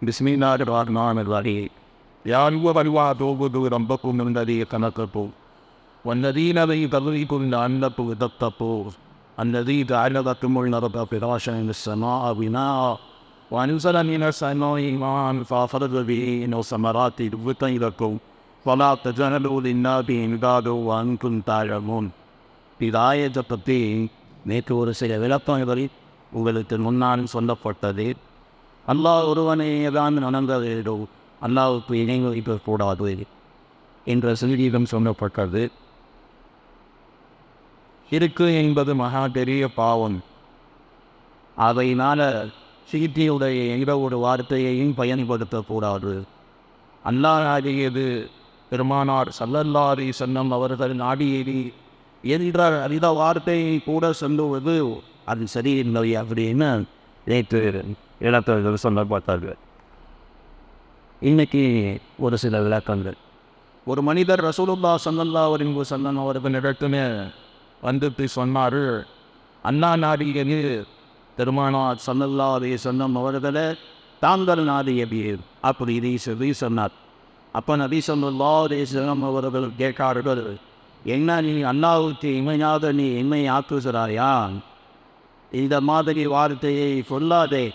பிஸ்மில்லாஹ் ரஹ்மான் ரஹீம் யாருவ வருவா தோகுது ரொம்ப புண்ணுந்ததி கணக்கப்போ والذين يضربون لعلكم تتقون الذي جعل لكم الأرض فراشا السماء بناء وأنزل من السماء ماء فأخرج به من ثمرات رزقا لكم فلا تجعلوا لله اندادا وأنتم تعلمون இதாயத்தை பற்றி நேற்று ஒரு சில விளக்கங்களில் உங்களுக்கு முன்னால் சொல்லப்பட்டது அல்லாஹ் ஒருவனே தான் நடந்ததோ அல்லாவுக்கு இணை கூடாது என்ற சங்கீதம் சொல்லப்பட்டது. இருக்கு என்பது மகா பெரிய பாவம். அதையினால் சிகிச்சையுடைய எந்த ஒரு வார்த்தையையும் பயன்படுத்தக்கூடாது. அல்லாஹியது பெருமானார் சல்லல்லாரி சன்னம் அவர்கள் நாடியேறி என்ற அந்த வார்த்தையை கூட சொல்லுவது அது சரியில்லை அப்படின்னு நேற்று இடத்தை சொல்ல பார்த்தார்கள். இன்னைக்கு ஒரு சில விளக்கங்கள். ஒரு மனிதர் ரசூலுல்லா சல்லல்லா அவரின் சந்தன் அவர்களிடத்துமே வந்துட்டு சொன்னார் அண்ணா நாடியது திருமணம் சல்லல்லா அதை சொன்னம் அவர்களை தாங்கள் நாடியபீர் அப்படி இதை சொல்லி சொன்னார். அப்போ நபி சொல்லல்லா அதே சொன்னம் அவர்கள் கேட்கார்கள் என்ன நீ அண்ணாவுக்கு இமையாக நீ இமை ஆக்குகிறாயா இந்த மாதிரி வார்த்தையை சொல்லாதே.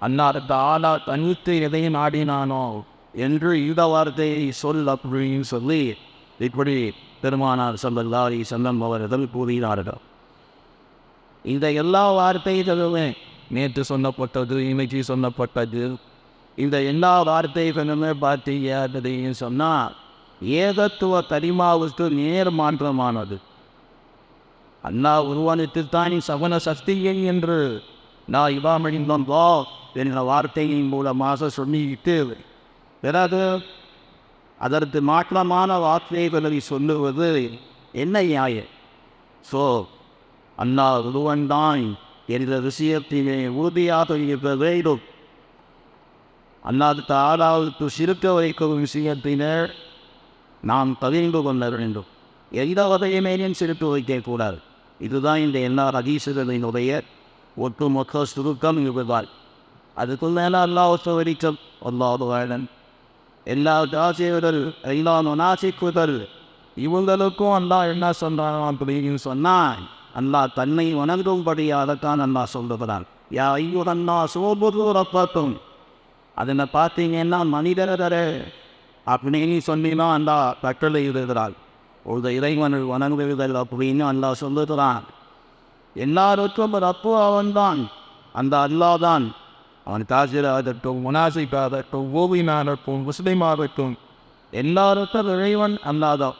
அன்னார் தாலா தனித்து எதையும் ஆடினானோ என்று இந்த வார்த்தையை சொல் அப்படின்னு சொல்லி இப்படி பெருமானார் சொல்லல்லாரி செல்லம் அவர்கள் கூறினார்கள். இந்த எல்லா வார்த்தைகளுமே நேற்று சொன்னப்பட்டது இன்னைக்கு சொன்னப்பட்டது. இந்த எல்லா வார்த்தைகளுமே பார்த்தீங்க சொன்னால் ஏகத்துவ கரிமாவுக்கு நேர் மாற்றமானது. அண்ணா உருவானத்துத்தான் சவன சக்தியை என்று நான் இவாமணிந்தோம் வா என்ற வார்த்தையின் மூலமாக சொல்லிவிட்டு பிறகு அதற்கு மாற்றமான வார்த்தைகளை சொல்லுவது என்ன நியாயம் ஸோ அண்ணா ஒருவன்தான் என்ற விஷயத்திலே உறுதியாக இருக்க வேண்டும் அண்ணாவுக்கு ஆறாவது சிறுக்க வைக்கும் விஷயத்தினர் நாம் தவிர்ந்து கொள்ள வேண்டும் எந்த வகையுமேனும் சிறுக்க வைக்கக்கூடாது இதுதான் இந்த எல்லா ரகீசுகளினுடைய ஒட்டுமொத்த சுருக்கம் இருப்பதால் அதுக்குள் மேலே அல்லாஹ் வெளிச்சம். அல்லாஹ் வேடன் எல்லா தாசியர்கள் எல்லா நொனாசிக்குதல் இவங்களுக்கும் அல்லாஹ் என்ன சொல்கிறான் அப்படின்னு சொன்னால் அல்லாஹ் தன்னை உணர்ந்தும்படியாகத்தான் அல்லாஹ் சொல்லுகிறான். யா ஐயோ அண்ணா சோபுது அதில் பார்த்தீங்கன்னா மனிதரே அப்படின்னு சொன்னா அந்த கட்டளை எழுதுகிறாள் ஒரு இறைவனை வணங்குதல் அப்படின்னு அல்லாஹ் சொல்லுகிறான். எல்லாருக்கும் ரப்பு அவன்தான். அந்த அல்லாஹ் தான். அவன் காசிராகட்டும் முனாசிக்காகட்டும் ஓவியனாகட்டும் முஸ்லீமாகட்டும் எல்லாருக்கும் இறைவன் அல்லாதான்.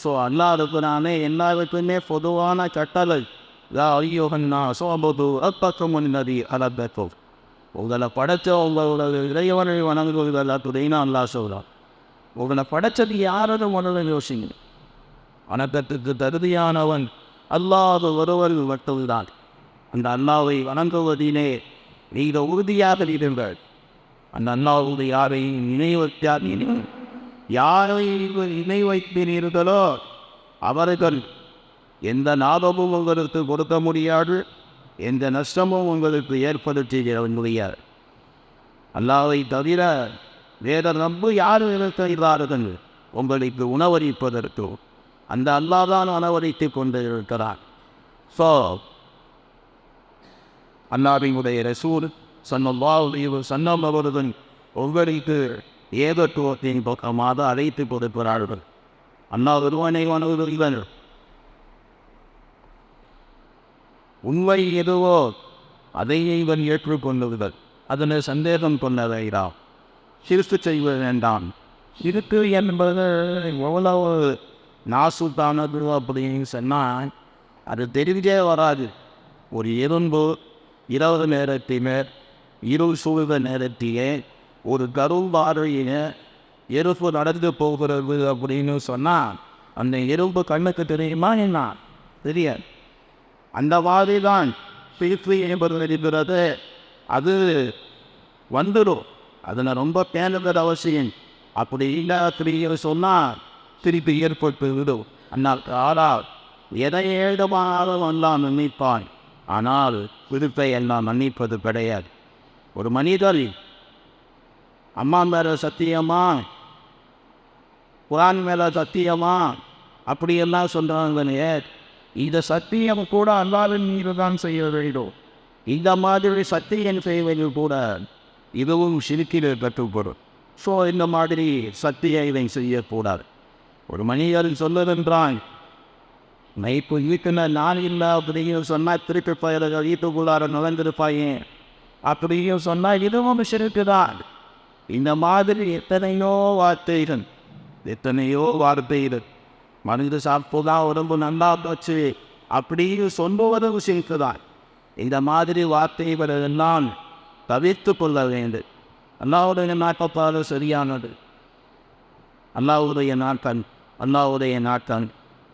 ஸோ அல்லாருக்குனாலே எல்லாருக்குமே பொதுவான கட்டளை. யா ஐயோகன்னா சோபது அப்பக்கம் நதி அலப்பக்கும் உங்களை படைச்ச உங்களோட இறைவனை வணங்குவதில் அப்படின்னு அல்லா சொல்கிறான் உங்களை படைச்சது யாரது முதல்ல யோசிங்க. வணக்கத்துக்கு தகுதியானவன் அல்லாத ஒருவர் மட்டும்தான். அந்த அல்லாவை வணங்குவதிலே நீங்கள் உறுதியாக இருங்கள். அந்த அல்லாவுடைய யாரையும் இணை யாரை இணை வைத்தீர்களோ அவர்கள் எந்த லாபமும் உங்களுக்கு கொடுக்க முடியாது. எந்த நஷ்டமும் உங்களுக்கு ஏற்படுத்த முடியாது. அல்லாவை தவிர வேற நம்பு யாரும் இருக்கிறார்கள். உங்களுக்கு உணவளிப்பதற்கு அந்த அல்லாதான் உணவளித்து கொண்டு இருக்கிறான் ஸோ அல்லாவினுடைய ரசூல் சொன்ன சன்னம் அவர்கள் ஒவ்வொருக்கு ஏகத்துவத்தின் பக்கமாக அழைத்து கொடுக்கிறார்கள். அண்ணா ஒருவனை இவன் உண்மை எதுவோ அதையே இவன் ஏற்றுக்கொள்ளுங்கள் அதனை சந்தேகம் கொள்ள சிறுத்து செய்வது வேண்டாம். சிறுத்து என்பது எவ்வளவு நாசுத்தானது அப்படின்னு சொன்னால் அது தெரிஞ்சே வராது. ஒரு எறும்பு இரவு நேரத்தினர் இருள் சூழ்ந்த நேரத்திலே ஒரு கரும்பாறையின எறும்பு நடந்து போகிறது அப்படின்னு சொன்னால் அந்த எறும்பு கண்ணுக்கு தெரியுமா என்ன? தெரியாது. அந்த மாதிரி தான் பிரிப்பு என்பது இருக்கிறது அது வந்துடும் அதில் ரொம்ப பேணுகிறது அவசியம். அப்படி இல்லை திருப்பி சொன்னால் திருப்பி ஏற்பட்டு விடும். ஆனால் ஆனால் எதை எழுதமானாலும் எல்லாம் நினைப்பான் ஆனால் விருப்பை எல்லாம் மன்னிப்பது கிடையாது. ஒரு மனிதர் அம்மா மேலே சத்தியமா? குரான் மேலே சத்தியமா? அப்படியெல்லாம் சொல்கிறாங்களே இந்த சத்தியம் கூட அல்லாவின் மீது தான் செய்ய வேண்டும். இந்த மாதிரி சத்தியம் செய்வது கூட இதுவும் சிரிக்கில் கற்றுப்படும் ஸோ இந்த மாதிரி சத்திய இதை செய்யக்கூடாது. ஒரு மனிதர் சொல்லுகின்றான் இப்போ வீட்டில் நான் இல்லை அப்படின்னு சொன்னால் திருப்பி பயிர்கள் வீட்டுக்குள்ளார நுழைந்திருப்பாயேன் அப்படியும் சொன்னால் இதுவும் சிறுக்கு தான். இந்த மாதிரி எத்தனையோ வார்த்தைகள் எத்தனையோ வார்த்தைகள். மனித சாப்பிட்டுதான் உடம்பு நல்லா போச்சு அப்படியும் சொல்லுவதும் சிறுக்கு தான். இந்த மாதிரி வார்த்தைகளெல்லாம் தவிர்த்து கொள்ள வேண்டும். அல்லாவுடைய நாட்டப்பாடு சரியானது. அல்லாவுடைய நாட்டன் அல்லாவுடைய நாட்டன்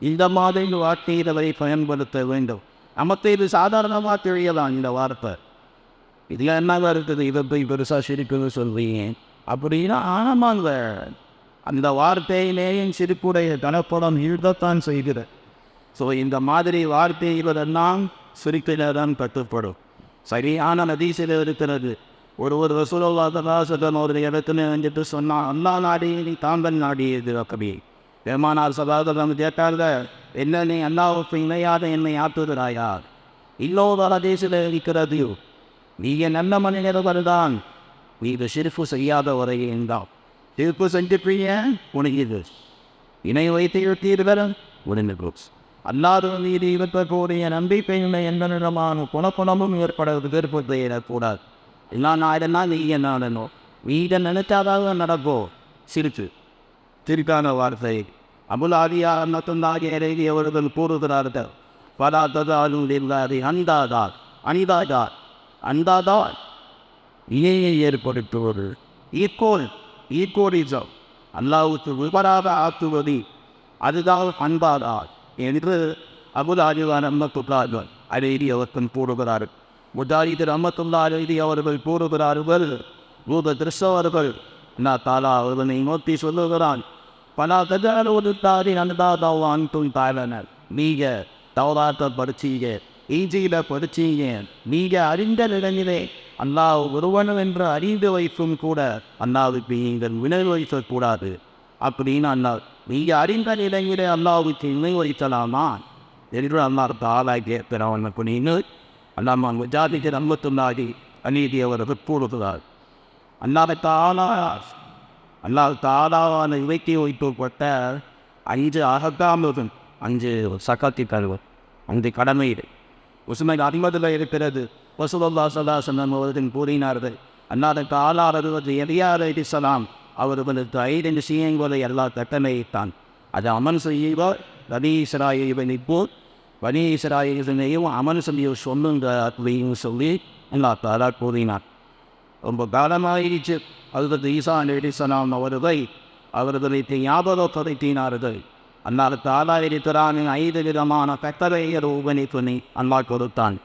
இந்த மாதிரி வார்த்தைகளை பயன்படுத்த வேண்டும். நமக்கு இது சாதாரணமாக தெரியலாம் இந்த வார்த்தை. இதில் என்னங்க இருக்குது இதை போய் பெருசாக சிரிப்புன்னு சொல்வீங்க அப்படின்னா ஆமாங்க. அந்த வார்த்தையிலேயும் சிரிப்புடைய கனப்படம் இழுதத்தான் செய்கிறது. ஸோ இந்த மாதிரி வார்த்தைகளெல்லாம் சிரிப்பில் தான் கட்டுப்படும். சரியான நதீசில் இருக்கிறது. ஒரு ஒரு ரசூலாசன் ஒரு இடத்துல வந்துட்டு சொன்னான் அல்லா நாடி நீ தாம்பன் நாடியது அப்படி பெருமானார் சதாதம் கேட்டார்கள் என்ன நீ அல்லாவுக்கு இணையாத என்னை ஆற்றுகிறாயா? இன்னொரு ஹதீஸில் இருக்கிறது. நீங்கள் நல்ல மனிதர்கள்தான் நீங்கள் சிரிப்பு செய்யாத வரை என்றான் சிரிப்பு செஞ்சுப்பீங்க உனக்கு இது. இணை வைத்து இருத்தீர்கள் உடனே அல்லாத மீது இருக்கக்கூடிய நம்பிக்கையின்மை எந்த விதமான குணக்குணமும் ஏற்படுறது விருப்பத்தை எல்லாம் நான் நாடனா நீ என்ன நடணும் வீடை நினைச்சாதாக நடக்கும் சிரிச்சு திருக்கான வார்த்தை அபுலாதியா இறைவி அவர்கள் கூறுகிறார்கள் பலாத்தது அருளில்லாது அந்தாதார் அனிதாதார் அந்தாதார். இணையை ஏற்படுத்துவது ஈக்கோல் ஈக்கோரிசம் அல்லாவுக்கு விபராக ஆக்குவது அதுதான் அன்பாதார் என்று அபுலாதிவான் அம்மத்துள்ளார்கள் அலேடி அவர்கள் கூறுகிறார்கள். முஜாஹித் ரஹமத்துல்லா அலேடி அவர்கள் கூறுகிறார்கள். பூத கிறிஸ்தவர்கள் நான் தாலா அவர்களை நோக்கி சொல்லுகிறான். பல கஜாரோடு தாரி அனுதாதாவான் துன் தாரனர் நீங்கள் தௌராத்தை படிச்சீங்க ஈஜியில் படிச்சீங்க நீங்கள் அறிந்த நிலையிலே அல்லாஹ் ஒருவனும் என்று அறிந்து வைப்பும் கூட அல்லாவுக்கு நீங்கள் வினை வைக்கக்கூடாது அப்படின்னு அண்ணா நீங்கள் அறிந்த நிலையிலே அல்லாவுக்கு இணை வைக்கலாமா? என்று அல்லாஹ் தாலா கேட்கிறவன் அப்படின்னு அல்லாமா முஜாதிக்கு நம்பத்துள்ளாகி அநீதி அவர் கூறுகிறார் அண்ணாவை தாலா அல்லாஹ் தாலாவான இவைக்கு வைக்கப்பட்ட அஞ்சு அகக்காமதும் அஞ்சு சக்காத்தி தருவர். அந்த கடமை உசுமை அறிமதில் இருக்கிறது. வசூல்லா சல்லாசனம் அவர்கள் கூறினார்கள் அல்லாத காலாளர்கள் எரியார் அலிசலாம் அவர்களுக்கு ஐந்து விஷயங்களை எல்லா கட்டளையிட்டான் அது அமன் செய்வார் ரவி இப்போ வனி இஸ்ராயினையும் அமன் செய்ய சொல்லுங்க அப்படின்னு சொல்லி அல்லா தாலா கூறினார் ரொம்ப காலமாயிருச்சு அதுதற்கு ஈசா அலிசலாம் அவர்கள் அவர்களை ஞாபகப்படுத்தினார்கள் அல்லாத தாலா இருக்கிறான். ஐந்து விதமான கட்டளையை ரூபனை துணி அல்லா கொடுத்தான்.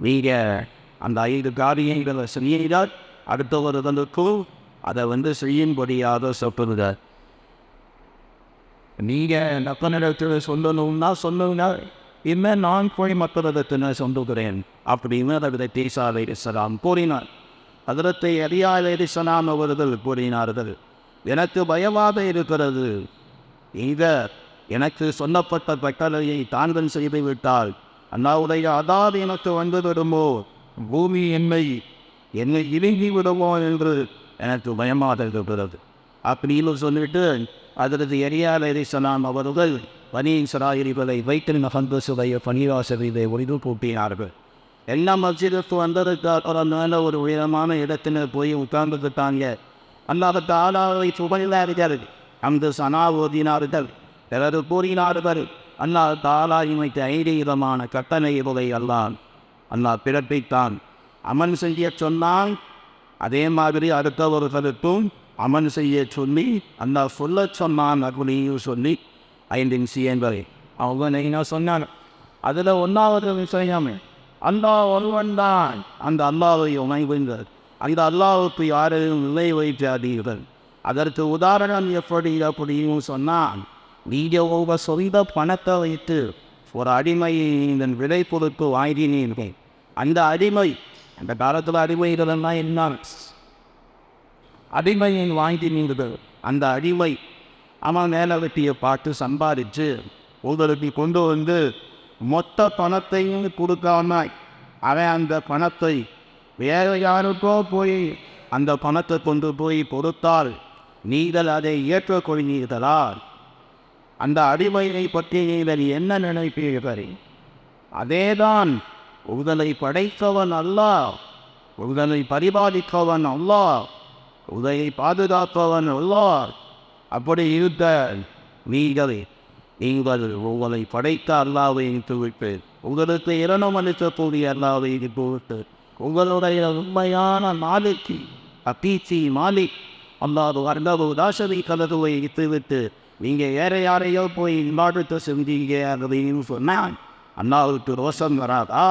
நீங்கள் அந்த ஐந்து காரியங்களை செய்தால் அடுத்தவர்களுக்கும் அதை வந்து செய்யும்படியாக சொல்லுங்க. நீங்கள் நக்கனிடத்தில் சொல்லணும்னா சொல்லுங்க. இனிமேல் நான் போய் மக்களிடத்தில் சொல்லுகிறேன். அப்படின்னு அதை தேசாலை சலாம் கூறினார். அதரத்தை அறியாலை சலாம் அவர்கள் கூறினார்கள் எனக்கு பயமாக இருக்கிறது. இந்த எனக்கு சொல்லப்பட்ட கட்டளையை தாங்கள் செய்து விட்டால் அண்ணாவுடைய அதாவது எனக்கு வந்து விடுமோ? பூமி என்னை என்னை இறுங்கி விடுமோ என்று எனக்கு பயமாக இருக்கிறது. அப்படின்னு சொல்லிட்டு அதற்கு எரியாலை சலாம் அவர்கள் பனியின் சராயிரிகளை வைத்திருந்த சுவைய பணிவாசலை ஒளிது கூட்டினார்கள் எல்லா மஸ்ஜிதுக்கு வந்ததுக்கு நல்ல ஒரு உயரமான இடத்துல போய் உட்கார்ந்துட்டாங்க அல்லாத தாலாவை சுபனிலார்கள் அந்த சனா ஓதினார்கள் பிறகு கூறினார்கள் அல்லாஹ் தாலா இமைத்த ஐதீகமான கட்டளைகளை அல்லான் அல்லாஹ். பிறப்பித்தான். அமன் செய்ய சொன்னான். அதே மாதிரி அடுத்தவர்களுக்கும் அமன் செய்ய சொல்லி அல்லாஹ் சொல்ல சொன்னான் அப்படின்னு சொல்லி ஐந்து விஷயங்களை அவங்க நீங்கள் சொன்னாங்க அதில் ஒன்றாவது விஷயம் அல்லாஹ் ஒருவன் தான். அந்த அல்லாவை உணவுங்கள் அந்த அல்லாவுக்கு யாரையும் நிலை வைக்காதீர்கள். அதற்கு உதாரணம் எப்படி அப்படின்னு சொன்னால் நீங்கள் உங்கள் சொந்த பணத்தை வைத்து ஒரு அடிமையை இதன் விலை பொறுத்து வாங்கினீர்கள். அந்த அடிமை அந்த காலத்தில் அடிமைகளெல்லாம் என்ன? அடிமையை வாங்கி நீங்கள் அந்த அடிமை அவன் மேலே வெட்டியை பார்த்து சம்பாதிச்சு உங்களுக்கு கொண்டு வந்து மொத்த பணத்தையும் கொடுக்காம அவன் அந்த பணத்தை வேறு யாருக்கோ போய் அந்த பணத்தை கொண்டு போய் கொடுத்தால் நீங்கள் அதை ஏற்றுக்கொள்வீர்களா? அந்த அடிமையை பற்றி நீங்கள் என்ன நினைப்பீர்கள்? அதேதான் உதலை படைத்தவன் அல்லா உதலை பரிபாலிப்பவன் அல்லா உதலை பாதுகாப்பவன் அல்லா. அப்படி இருக்க நீங்கள் நீங்கள் உங்களை படைத்த அல்லாவை விட்டு உங்களுக்கு இரணம் அளிக்கக்கூடிய அல்லாவை விட்டு உங்களுடைய உண்மையான மாலிக்கு அப்பீச்சி மாலிக் அல்லாது அர்ணவு தாசவி கலதுவை விட்டு நீங்கள் ஏற யாரையோ போய் இன்பாடுத்த செஞ்சீங்க அப்படின்னு சொன்னான். அண்ணாவுக்கு ரோஷம் வராதா?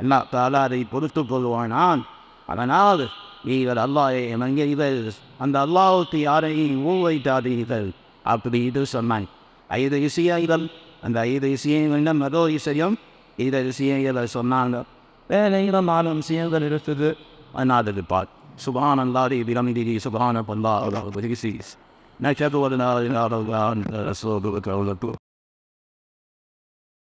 அண்ணா தாலா அதை பொறுத்து கொள்வானான். அதனால் நீங்கள் அல்லாஹை இதழ் அந்த அல்லாவுக்கு யாரையும் ஊவைத்தாதீர்கள் அப்படி இது சொன்னான். ஐது விஷயங்கள் அந்த ஐது விஷயங்கள் மதோ விஷயம் இந்த விஷயங்களை சொன்னாங்க வேற நாலும் விஷயங்கள் இருக்குது அதனால் பார் சுபான் அல்லாதி பிரமிதி சுபான பல்லா நட்சத்திர